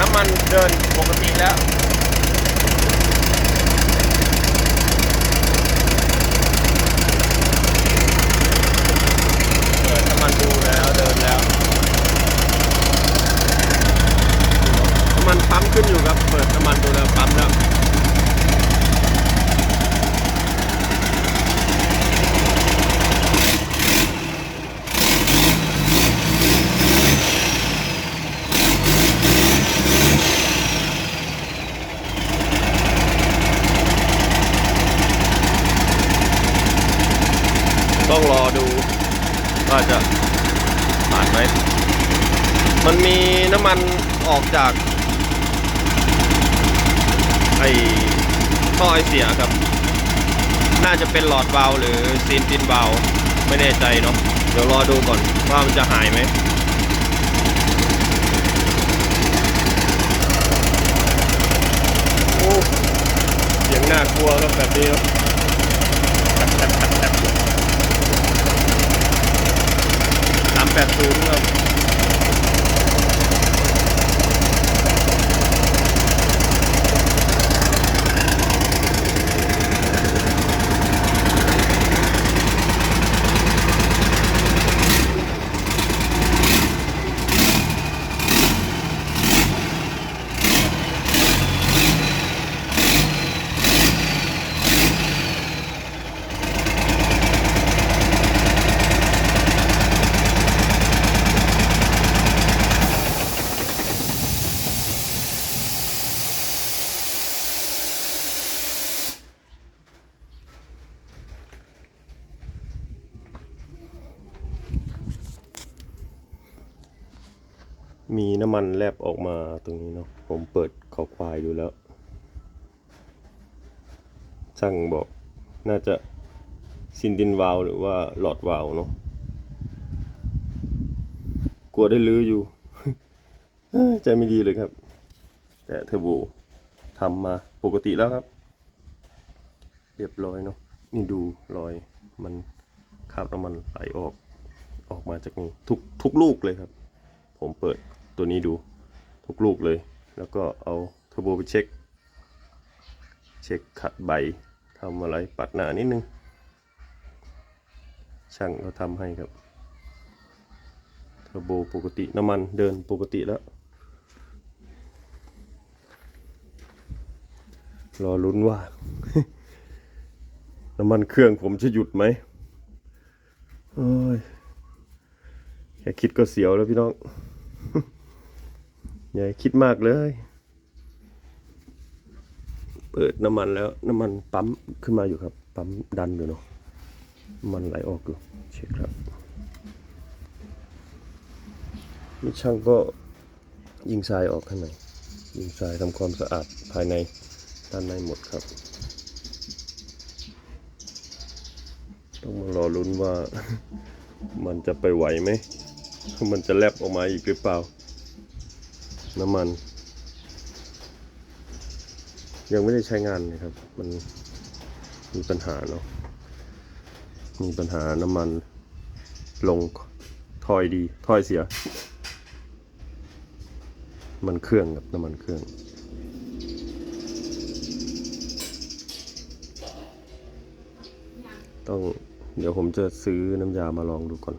น้ำมันเดินปกติแล้ว เปิดน้ำมันดูแล้วเดินแล้ว น้ำมันปั๊มขึ้นอยู่ครับ เปิดน้ำมันดูแล้วปั๊มแล้ว ต้องรอดูว่าจะผ่านไหมมันมีน้ำมันออกจาก ไอ้ท่อไอเสียครับ น่าจะเป็นหลอดวาล์วหรือซีนตินวาล์วไม่แน่ใจเนาะเดี๋ยวรอดูก่อนว่ามันจะหายไหมโอ้เสียงน่ากลัวครับแบบนี้ะ สาม แปดศูนย์ครับ มีน้ำมันแลบออกมาตรงนี้เนาะผมเปิดขอควายดูแล้วช่างบอกน่าจะซินดินวาลหรือว่าหลอดวาลเนาะกลัวได้ลื้ออยู่ใจไม่ดีเลยครับ แต่เทอร์โบทำมาปกติแล้วครับ เรียบร้อยเนาะนี่ดูรอยมันคราบน้ำมันไหลออก ออกมาจากนี้ทุกทุกลูกเลยครับ ผมเปิด ตัวนี้ดูทุกลูกเลย แล้วก็เอาเทอร์โบไปเช็ค เช็คขัดใบทำอะไรปัดหน้านิดนึง ช่างเขาทำให้ครับเทอร์โบปกติน้ำมันเดินปกติแล้ว รอลุ้นว่า น้ำมันเครื่องผมจะหยุดไหมโอ้ยแค่คิดก็เสียวแล้วพี่น้อง อย่าคิดมากเลย เปิดน้ำมันแล้ว น้ำมันปั๊มขึ้นมาอยู่ครับ ปั๊มดันอยู่เนาะมันไหลออกอยู่เช็คครับนี่ช่างก็ยิงทรายออกข้างในยิงทรายทำความสะอาดภายในด้านในหมดครับ ต้องมารอลุ้นว่ามันจะไปไหวไหม มันจะแลบออกมาอีกหรือเปล่า น้ำมัน ยังไม่ได้ใช้งานเลยครับ มันมีปัญหาเนาะมีปัญหาน้ำมันลงถอยดีถอยเสีย มันเครื่องกับน้ำมันเครื่องต้องเดี๋ยวผมจะซื้อน้ำยามาลองดูก่อน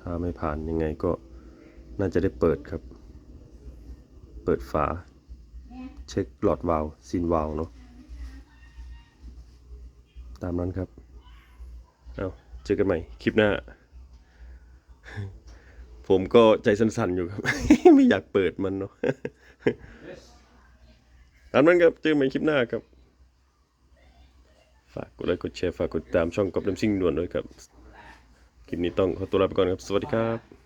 ถ้าไม่ผ่านยังไงก็น่าจะได้เปิดครับ ปิดฝา เช็คหลอดวาล์วซีนวาล์วเนาะตามนั้นครับเอาเจอกันใหม่ คลิปหน้า ผมก็ใจสั่นๆอยู่ครับ ไม่อยากเปิดมันเนาะตามนั้นครับ เจอกันใหม่คลิปหน้าครับ ฝากกดไลค์กดแชร์ฝากกดตามช่องกอบน้ำซิ่งด่วนด้วยครับ คลิปนี้ต้องขอตัวลาไปก่อนครับ สวัสดีครับ